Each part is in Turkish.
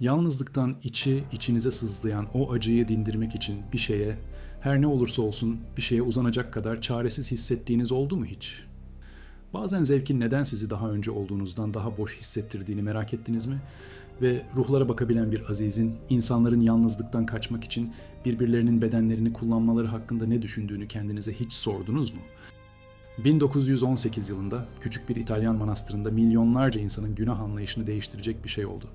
Yalnızlıktan içi içinize sızlayan o acıyı dindirmek için bir şeye, her ne olursa olsun bir şeye uzanacak kadar çaresiz hissettiğiniz oldu mu hiç? Bazen zevkin neden sizi daha önce olduğunuzdan daha boş hissettirdiğini merak ettiniz mi? Ve ruhlara bakabilen bir azizin insanların yalnızlıktan kaçmak için birbirlerinin bedenlerini kullanmaları hakkında ne düşündüğünü kendinize hiç sordunuz mu? 1918 yılında küçük bir İtalyan manastırında milyonlarca insanın günah anlayışını değiştirecek bir şey oldu.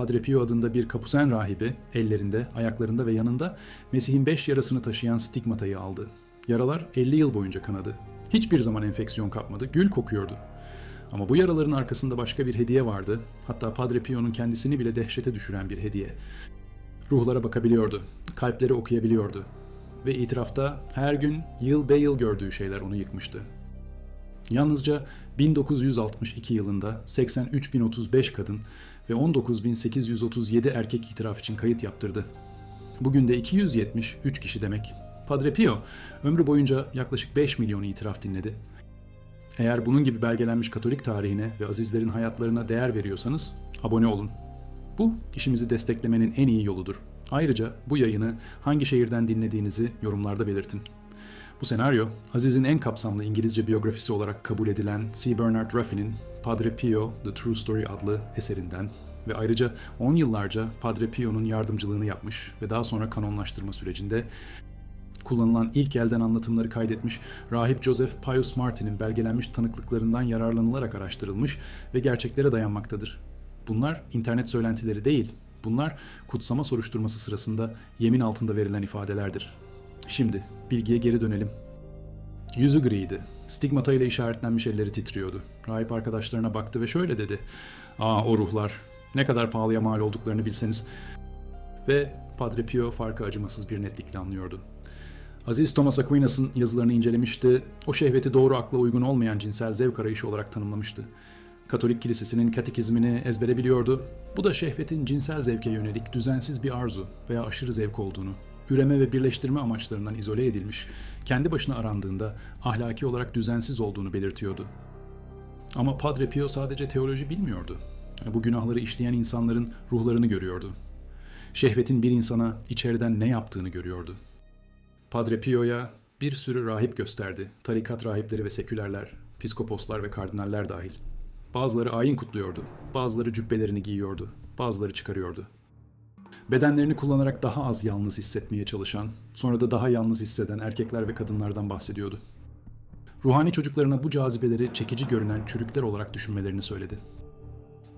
Padre Pio adında bir kapusen rahibi ellerinde, ayaklarında ve yanında Mesih'in beş yarasını taşıyan stigmatayı aldı. Yaralar 50 yıl boyunca kanadı. Hiçbir zaman enfeksiyon kapmadı, gül kokuyordu. Ama bu yaraların arkasında başka bir hediye vardı. Hatta Padre Pio'nun kendisini bile dehşete düşüren bir hediye. Ruhlara bakabiliyordu, kalpleri okuyabiliyordu. Ve itirafta her gün yıl be yıl gördüğü şeyler onu yıkmıştı. Yalnızca 1962 yılında 83.035 kadın ve 19.837 erkek itiraf için kayıt yaptırdı. Bugün de 273 kişi demek. Padre Pio ömrü boyunca yaklaşık 5 milyon itiraf dinledi. Eğer bunun gibi belgelenmiş Katolik tarihine ve azizlerin hayatlarına değer veriyorsanız abone olun. Bu işimizi desteklemenin en iyi yoludur. Ayrıca bu yayını hangi şehirden dinlediğinizi yorumlarda belirtin. Bu senaryo, Aziz'in en kapsamlı İngilizce biyografisi olarak kabul edilen C. Bernard Ruffin'in Padre Pio, The True Story adlı eserinden ve ayrıca 10 yıllarca Padre Pio'nun yardımcılığını yapmış ve daha sonra kanonlaştırma sürecinde kullanılan ilk elden anlatımları kaydetmiş rahip Joseph Pius Martin'in belgelenmiş tanıklıklarından yararlanılarak araştırılmış ve gerçeklere dayanmaktadır. Bunlar internet söylentileri değil, bunlar kutsama soruşturması sırasında yemin altında verilen ifadelerdir. Şimdi bilgiye geri dönelim. Yüzü griydi. Stigmata ile işaretlenmiş elleri titriyordu. Rahip arkadaşlarına baktı ve şöyle dedi. Aa o ruhlar. Ne kadar pahalıya mal olduklarını bilseniz. Ve Padre Pio farkı acımasız bir netlikle anlıyordu. Aziz Thomas Aquinas'ın yazılarını incelemişti. O şehveti doğru akla uygun olmayan cinsel zevk arayışı olarak tanımlamıştı. Katolik kilisesinin katekizmini ezbere biliyordu. Bu da şehvetin cinsel zevke yönelik düzensiz bir arzu veya aşırı zevk olduğunu, üreme ve birleştirme amaçlarından izole edilmiş, kendi başına arandığında ahlaki olarak düzensiz olduğunu belirtiyordu. Ama Padre Pio sadece teoloji bilmiyordu. Bu günahları işleyen insanların ruhlarını görüyordu. Şehvetin bir insana içeriden ne yaptığını görüyordu. Padre Pio'ya bir sürü rahip gösterdi. Tarikat rahipleri ve sekülerler, piskoposlar ve kardinaller dahil. Bazıları ayin kutluyordu, bazıları cübbelerini giyiyordu, bazıları çıkarıyordu. Bedenlerini kullanarak daha az yalnız hissetmeye çalışan, sonra da daha yalnız hisseden erkekler ve kadınlardan bahsediyordu. Ruhani çocuklarına bu cazibeleri çekici görünen çürükler olarak düşünmelerini söyledi.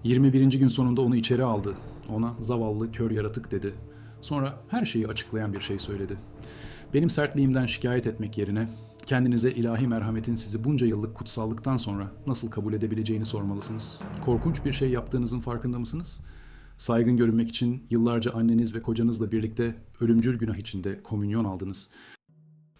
21. gün sonunda onu içeri aldı. Ona zavallı kör yaratık dedi. Sonra her şeyi açıklayan bir şey söyledi. Benim sertliğimden şikayet etmek yerine kendinize ilahi merhametin sizi bunca yıllık kutsallıktan sonra nasıl kabul edebileceğini sormalısınız. Korkunç bir şey yaptığınızın farkında mısınız? Saygın görünmek için yıllarca anneniz ve kocanızla birlikte ölümcül günah içinde komünyon aldınız.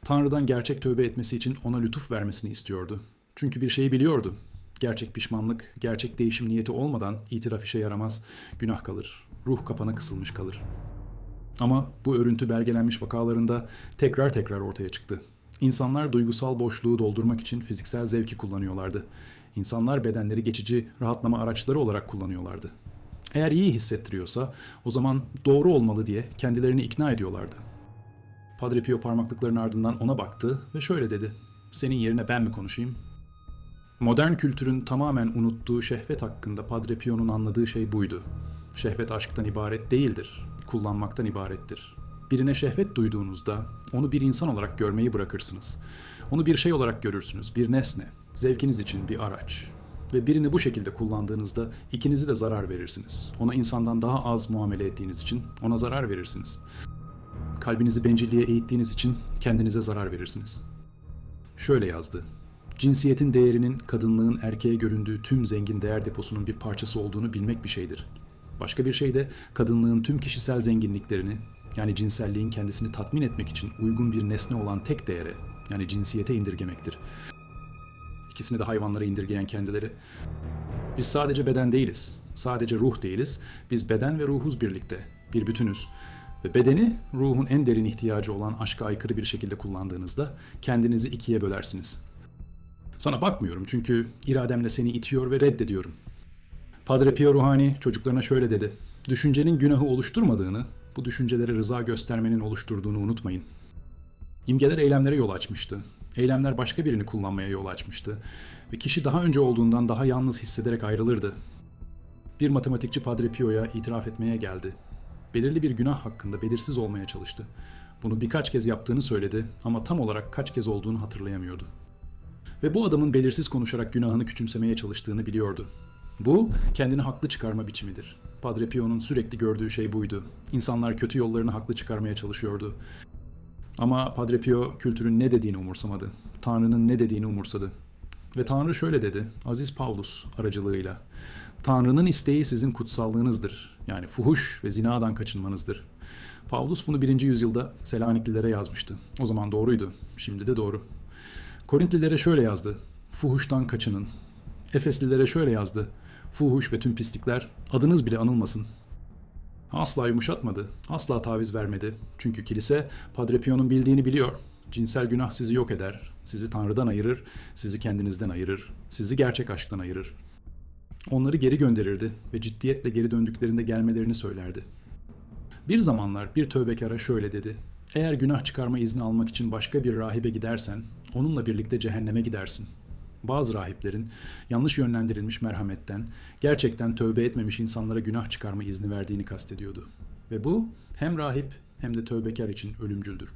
Tanrı'dan gerçek tövbe etmesi için ona lütuf vermesini istiyordu. Çünkü bir şeyi biliyordu. Gerçek pişmanlık, gerçek değişim niyeti olmadan itiraf işe yaramaz, günah kalır, ruh kapana kısılmış kalır. Ama bu örüntü belgelenmiş vakalarında tekrar tekrar ortaya çıktı. İnsanlar duygusal boşluğu doldurmak için fiziksel zevki kullanıyorlardı. İnsanlar bedenleri geçici rahatlama araçları olarak kullanıyorlardı. Eğer iyi hissettiriyorsa o zaman doğru olmalı diye kendilerini ikna ediyorlardı. Padre Pio parmaklıkların ardından ona baktı ve şöyle dedi. Senin yerine ben mi konuşayım? Modern kültürün tamamen unuttuğu şehvet hakkında Padre Pio'nun anladığı şey buydu. Şehvet aşktan ibaret değildir, kullanmaktan ibarettir. Birine şehvet duyduğunuzda onu bir insan olarak görmeyi bırakırsınız. Onu bir şey olarak görürsünüz, bir nesne, zevkiniz için bir araç. Ve birini bu şekilde kullandığınızda ikinizi de zarar verirsiniz. Ona insandan daha az muamele ettiğiniz için ona zarar verirsiniz. Kalbinizi bencilliğe eğittiğiniz için kendinize zarar verirsiniz. Şöyle yazdı. Cinsiyetin değerinin kadınlığın erkeğe göründüğü tüm zengin değer deposunun bir parçası olduğunu bilmek bir şeydir. Başka bir şey de kadınlığın tüm kişisel zenginliklerini, yani cinselliğin kendisini tatmin etmek için uygun bir nesne olan tek değere, yani cinsiyete indirgemektir. İkisini de hayvanlara indirgeyen kendileri. Biz sadece beden değiliz, sadece ruh değiliz. Biz beden ve ruhuz birlikte, bir bütünüz. Ve bedeni ruhun en derin ihtiyacı olan aşka aykırı bir şekilde kullandığınızda kendinizi ikiye bölersiniz. Sana bakmıyorum çünkü irademle seni itiyor ve reddediyorum. Padre Pio Ruhani çocuklarına şöyle dedi. Düşüncenin günahı oluşturmadığını, bu düşüncelere rıza göstermenin oluşturduğunu unutmayın. İmgeler eylemlere yol açmıştı. Eylemler başka birini kullanmaya yol açmıştı. Ve kişi daha önce olduğundan daha yalnız hissederek ayrılırdı. Bir matematikçi Padre Pio'ya itiraf etmeye geldi. Belirli bir günah hakkında belirsiz olmaya çalıştı. Bunu birkaç kez yaptığını söyledi ama tam olarak kaç kez olduğunu hatırlayamıyordu. Ve bu adamın belirsiz konuşarak günahını küçümsemeye çalıştığını biliyordu. Bu kendini haklı çıkarma biçimidir. Padre Pio'nun sürekli gördüğü şey buydu. İnsanlar kötü yollarını haklı çıkarmaya çalışıyordu. Ama Padre Pio kültürün ne dediğini umursamadı. Tanrı'nın ne dediğini umursadı. Ve Tanrı şöyle dedi, Aziz Pavlus aracılığıyla. Tanrı'nın isteği sizin kutsallığınızdır. Yani fuhuş ve zinadan kaçınmanızdır. Pavlus bunu birinci yüzyılda Selaniklilere yazmıştı. O zaman doğruydu. Şimdi de doğru. Korintlilere şöyle yazdı. Fuhuştan kaçının. Efeslilere şöyle yazdı. Fuhuş ve tüm pislikler adınız bile anılmasın. Asla yumuşatmadı. Asla taviz vermedi. Çünkü kilise Padre Pio'nun bildiğini biliyor. Cinsel günah sizi yok eder. Sizi Tanrı'dan ayırır. Sizi kendinizden ayırır. Sizi gerçek aşktan ayırır. Onları geri gönderirdi ve ciddiyetle geri döndüklerinde gelmelerini söylerdi. Bir zamanlar bir tövbekara şöyle dedi. Eğer günah çıkarma izni almak için başka bir rahibe gidersen, onunla birlikte cehenneme gidersin. Bazı rahiplerin yanlış yönlendirilmiş merhametten, gerçekten tövbe etmemiş insanlara günah çıkarma izni verdiğini kastediyordu. Ve bu hem rahip hem de tövbekar için ölümcüldür.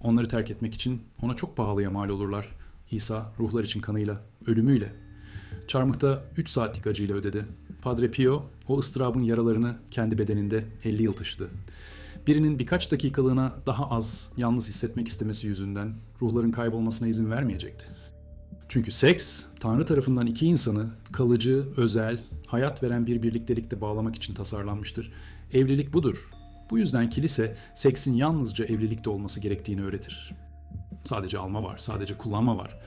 Onları terk etmek için ona çok pahalıya mal olurlar. İsa ruhlar için kanıyla, ölümüyle. Çarmıhta 3 saatlik acıyla ödedi. Padre Pio o ıstırabın yaralarını kendi bedeninde 50 yıl taşıdı. Birinin birkaç dakikalığına daha az yalnız hissetmek istemesi yüzünden ruhların kaybolmasına izin vermeyecekti. Çünkü seks, Tanrı tarafından iki insanı kalıcı, özel, hayat veren bir birliktelikte bağlamak için tasarlanmıştır. Evlilik budur. Bu yüzden kilise seksin yalnızca evlilikte olması gerektiğini öğretir. Sadece alma var, sadece kullanma var.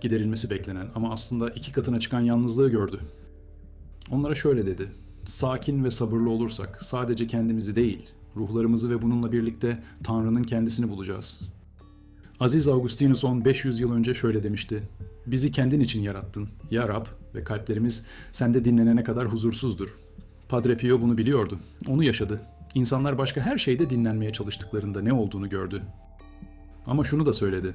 Giderilmesi beklenen ama aslında iki katına çıkan yalnızlığı gördü. Onlara şöyle dedi. Sakin ve sabırlı olursak sadece kendimizi değil, ruhlarımızı ve bununla birlikte Tanrı'nın kendisini bulacağız. Aziz Augustinus 1500 yıl önce şöyle demişti. Bizi kendin için yarattın, ya Rab ve kalplerimiz sende dinlenene kadar huzursuzdur. Padre Pio bunu biliyordu. Onu yaşadı. İnsanlar başka her şeyde dinlenmeye çalıştıklarında ne olduğunu gördü. Ama şunu da söyledi.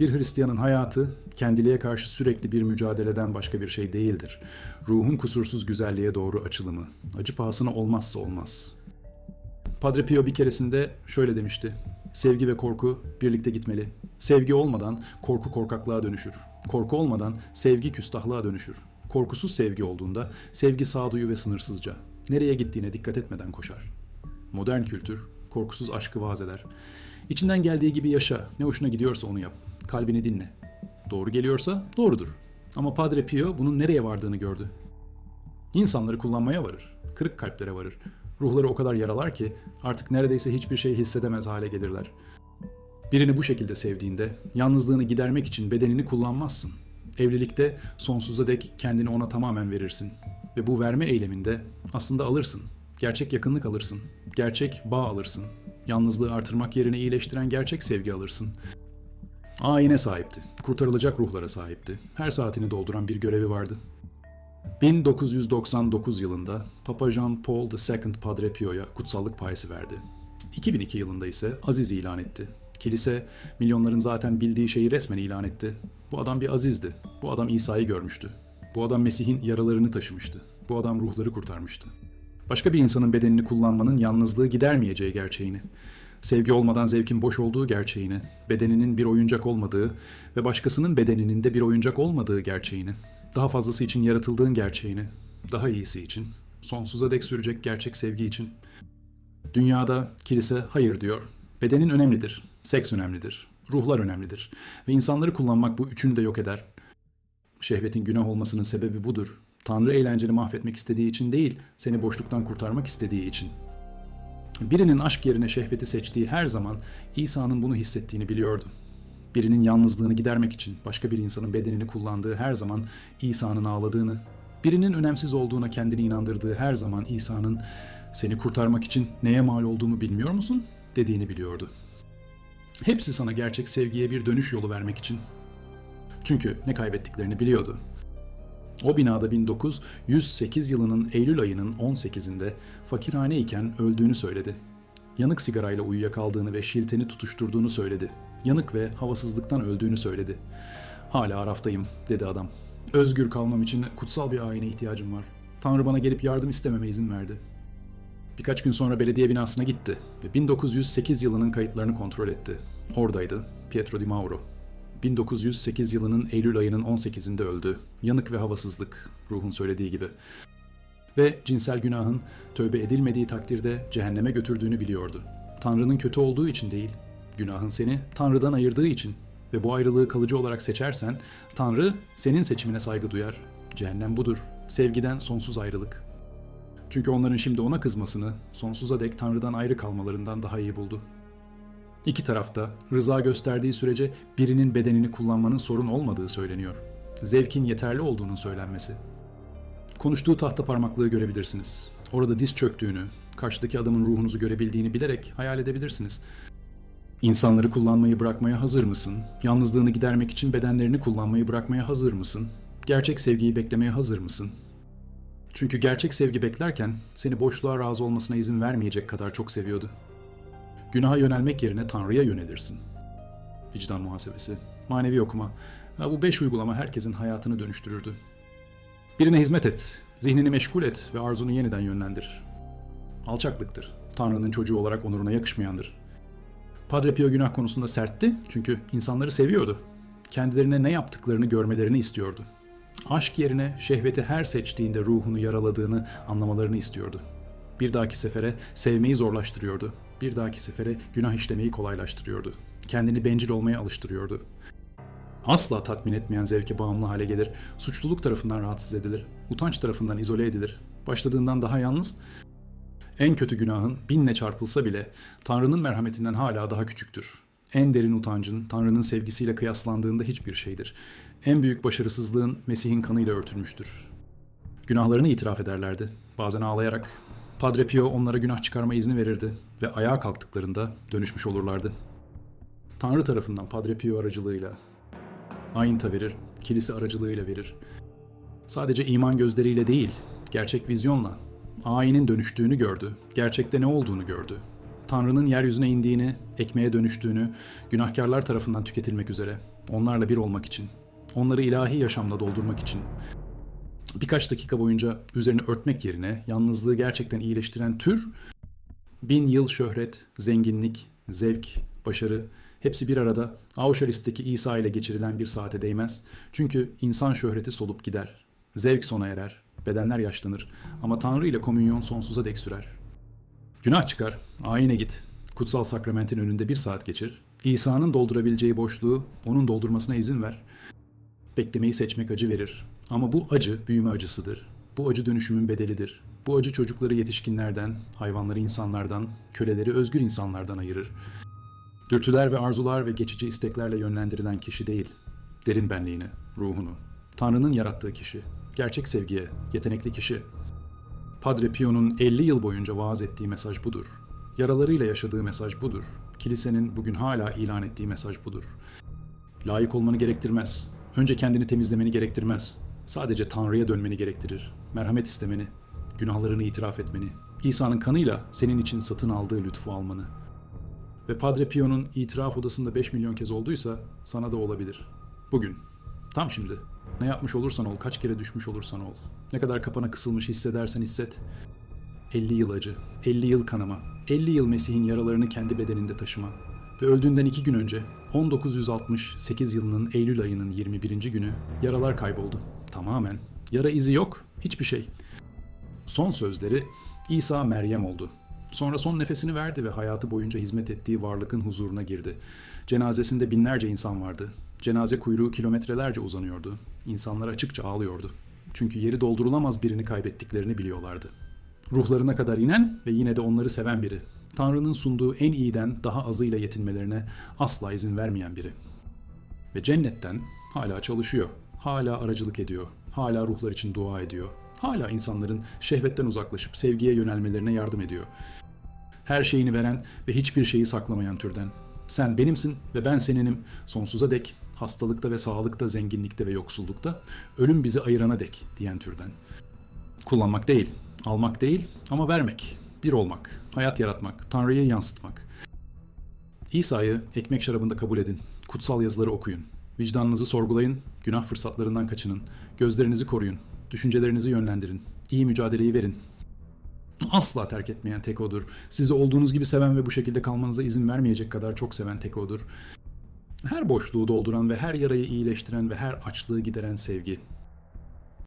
Bir Hristiyanın hayatı kendiliğe karşı sürekli bir mücadeleden başka bir şey değildir. Ruhun kusursuz güzelliğe doğru açılımı. Acı pahasına olmazsa olmaz. Padre Pio bir keresinde şöyle demişti. Sevgi ve korku birlikte gitmeli. Sevgi olmadan korku korkaklığa dönüşür. Korku olmadan sevgi küstahlığa dönüşür. Korkusuz sevgi olduğunda sevgi sağduyu ve sınırsızca. Nereye gittiğine dikkat etmeden koşar. Modern kültür korkusuz aşkı vaaz eder. İçinden geldiği gibi yaşa. Ne hoşuna gidiyorsa onu yap. Kalbini dinle. Doğru geliyorsa doğrudur. Ama Padre Pio bunun nereye vardığını gördü. İnsanları kullanmaya varır. Kırık kalplere varır. Ruhları o kadar yaralar ki artık neredeyse hiçbir şey hissedemez hale gelirler. Birini bu şekilde sevdiğinde yalnızlığını gidermek için bedenini kullanmazsın. Evlilikte sonsuza dek kendini ona tamamen verirsin. Ve bu verme eyleminde aslında alırsın. Gerçek yakınlık alırsın. Gerçek bağ alırsın. Yalnızlığı artırmak yerine iyileştiren gerçek sevgi alırsın. Ayine sahipti. Kurtarılacak ruhlara sahipti. Her saatini dolduran bir görevi vardı. 1999 yılında Papa Jean Paul II Padre Pio'ya kutsallık payesi verdi. 2002 yılında ise aziz ilan etti. Kilise milyonların zaten bildiği şeyi resmen ilan etti. Bu adam bir azizdi. Bu adam İsa'yı görmüştü. Bu adam Mesih'in yaralarını taşımıştı. Bu adam ruhları kurtarmıştı. Başka bir insanın bedenini kullanmanın yalnızlığı gidermeyeceği gerçeğini, sevgi olmadan zevkin boş olduğu gerçeğini, bedeninin bir oyuncak olmadığı ve başkasının bedeninin de bir oyuncak olmadığı gerçeğini, daha fazlası için yaratıldığın gerçeğini, daha iyisi için, sonsuza dek sürecek gerçek sevgi için. Dünyada kilise hayır diyor. Bedenin önemlidir, seks önemlidir, ruhlar önemlidir ve insanları kullanmak bu üçünü de yok eder. Şehvetin günah olmasının sebebi budur. Tanrı eğlenceni mahvetmek istediği için değil, seni boşluktan kurtarmak istediği için. Birinin aşk yerine şehveti seçtiği her zaman İsa'nın bunu hissettiğini biliyordu. Birinin yalnızlığını gidermek için başka bir insanın bedenini kullandığı her zaman İsa'nın ağladığını, birinin önemsiz olduğuna kendini inandırdığı her zaman İsa'nın seni kurtarmak için neye mal olduğumu bilmiyor musun dediğini biliyordu. Hepsi sana gerçek sevgiye bir dönüş yolu vermek için. Çünkü ne kaybettiklerini biliyordu. O binada 1908 yılının Eylül ayının 18'inde fakirhane iken öldüğünü söyledi. Yanık sigarayla uyuyakaldığını ve şilteni tutuşturduğunu söyledi. Yanık ve havasızlıktan öldüğünü söyledi. Hala araftayım, dedi adam. Özgür kalmam için kutsal bir ayine ihtiyacım var. Tanrı bana gelip yardım istememe izin verdi. Birkaç gün sonra belediye binasına gitti ve 1908 yılının kayıtlarını kontrol etti. Oradaydı Pietro Di Mauro. 1908 yılının Eylül ayının 18'inde öldü. Yanık ve havasızlık, ruhun söylediği gibi. Ve cinsel günahın tövbe edilmediği takdirde cehenneme götürdüğünü biliyordu. Tanrı'nın kötü olduğu için değil, günahın seni Tanrı'dan ayırdığı için ve bu ayrılığı kalıcı olarak seçersen Tanrı senin seçimine saygı duyar. Cehennem budur. Sevgiden sonsuz ayrılık. Çünkü onların şimdi ona kızmasını sonsuza dek Tanrı'dan ayrı kalmalarından daha iyi buldu. İki tarafta rıza gösterdiği sürece birinin bedenini kullanmanın sorun olmadığı söyleniyor. Zevkin yeterli olduğunun söylenmesi. Konuştuğu tahta parmaklığı görebilirsiniz. Orada diz çöktüğünü, karşıdaki adamın ruhunuzu görebildiğini bilerek hayal edebilirsiniz. İnsanları kullanmayı bırakmaya hazır mısın? Yalnızlığını gidermek için bedenlerini kullanmayı bırakmaya hazır mısın? Gerçek sevgiyi beklemeye hazır mısın? Çünkü gerçek sevgi beklerken seni boşluğa razı olmasına izin vermeyecek kadar çok seviyordu. Günaha yönelmek yerine Tanrı'ya yönelirsin. Vicdan muhasebesi, manevi okuma. Bu beş uygulama herkesin hayatını dönüştürürdü. Birine hizmet et, zihnini meşgul et ve arzunu yeniden yönlendir. Alçaklıktır. Tanrı'nın çocuğu olarak onuruna yakışmayandır. Padre Pio günah konusunda sertti çünkü insanları seviyordu. Kendilerine ne yaptıklarını görmelerini istiyordu. Aşk yerine şehveti her seçtiğinde ruhunu yaraladığını anlamalarını istiyordu. Bir dahaki sefere sevmeyi zorlaştırıyordu. Bir dahaki sefere günah işlemeyi kolaylaştırıyordu. Kendini bencil olmaya alıştırıyordu. Asla tatmin etmeyen zevke bağımlı hale gelir, suçluluk tarafından rahatsız edilir, utanç tarafından izole edilir. Başladığından daha yalnız, en kötü günahın binle çarpılsa bile Tanrı'nın merhametinden hala daha küçüktür. En derin utancın Tanrı'nın sevgisiyle kıyaslandığında hiçbir şeydir. En büyük başarısızlığın Mesih'in kanıyla örtülmüştür. Günahlarını itiraf ederlerdi. Bazen ağlayarak. Padre Pio onlara günah çıkarma izni verirdi ve ayağa kalktıklarında dönüşmüş olurlardı. Tanrı tarafından Padre Pio aracılığıyla ayinta verir, kilise aracılığıyla verir. Sadece iman gözleriyle değil, gerçek vizyonla ayinin dönüştüğünü gördü, gerçekte ne olduğunu gördü. Tanrı'nın yeryüzüne indiğini, ekmeğe dönüştüğünü, günahkarlar tarafından tüketilmek üzere, onlarla bir olmak için, onları ilahi yaşamla doldurmak için. Birkaç dakika boyunca üzerini örtmek yerine yalnızlığı gerçekten iyileştiren tür, bin yıl şöhret, zenginlik, zevk, başarı, hepsi bir arada Auschwitz'teki İsa ile geçirilen bir saate değmez. Çünkü insan şöhreti solup gider, zevk sona erer, bedenler yaşlanır ama Tanrı ile komünyon sonsuza dek sürer. Günah çıkar, ayine git, kutsal sakramentin önünde bir saat geçir, İsa'nın doldurabileceği boşluğu onun doldurmasına izin ver. Beklemeyi seçmek acı verir ama bu acı büyüme acısıdır. Bu acı dönüşümün bedelidir. Bu acı çocukları yetişkinlerden, hayvanları insanlardan, köleleri özgür insanlardan ayırır. Dürtüler ve arzular ve geçici isteklerle yönlendirilen kişi değil, derin benliğini, ruhunu, Tanrı'nın yarattığı kişi, gerçek sevgiye, yetenekli kişi. Padre Pio'nun 50 yıl boyunca vaaz ettiği mesaj budur. Yaralarıyla yaşadığı mesaj budur. Kilisenin bugün hala ilan ettiği mesaj budur. Layık olmanı gerektirmez. Önce kendini temizlemeni gerektirmez. Sadece Tanrı'ya dönmeni gerektirir. Merhamet istemeni, günahlarını itiraf etmeni, İsa'nın kanıyla senin için satın aldığı lütfu almanı. Ve Padre Pio'nun itiraf odasında 5 milyon kez olduysa sana da olabilir. Bugün, tam şimdi. Ne yapmış olursan ol, kaç kere düşmüş olursan ol. Ne kadar kapana kısılmış hissedersen hisset. 50 yıl acı, 50 yıl kanama, 50 yıl Mesih'in yaralarını kendi bedeninde taşıma. Ve öldüğünden iki gün önce 1968 yılının Eylül ayının 21. günü yaralar kayboldu. Tamamen. Yara izi yok, hiçbir şey. Son sözleri İsa Meryem oldu. Sonra son nefesini verdi ve hayatı boyunca hizmet ettiği varlıkın huzuruna girdi. Cenazesinde binlerce insan vardı. Cenaze kuyruğu kilometrelerce uzanıyordu. İnsanlar açıkça ağlıyordu. Çünkü yeri doldurulamaz birini kaybettiklerini biliyorlardı. Ruhlarına kadar inen ve yine de onları seven biri. Tanrı'nın sunduğu en iyiden daha azıyla yetinmelerine asla izin vermeyen biri. Ve cennetten hala çalışıyor. Hala aracılık ediyor. Hala ruhlar için dua ediyor. Hala insanların şehvetten uzaklaşıp sevgiye yönelmelerine yardım ediyor. Her şeyini veren ve hiçbir şeyi saklamayan türden. Sen benimsin ve ben seninim sonsuza dek hastalıkta ve sağlıkta, zenginlikte ve yoksullukta, ölüm bizi ayırana dek diyen türden. Kullanmak değil, almak değil ama vermek, bir olmak, hayat yaratmak, Tanrı'yı yansıtmak. İsa'yı ekmek şarabında kabul edin, kutsal yazıları okuyun, vicdanınızı sorgulayın, günah fırsatlarından kaçının, gözlerinizi koruyun, düşüncelerinizi yönlendirin, iyi mücadeleyi verin, asla terk etmeyen tek odur. Sizi olduğunuz gibi seven ve bu şekilde kalmanıza izin vermeyecek kadar çok seven tek odur. Her boşluğu dolduran ve her yarayı iyileştiren ve her açlığı gideren sevgi.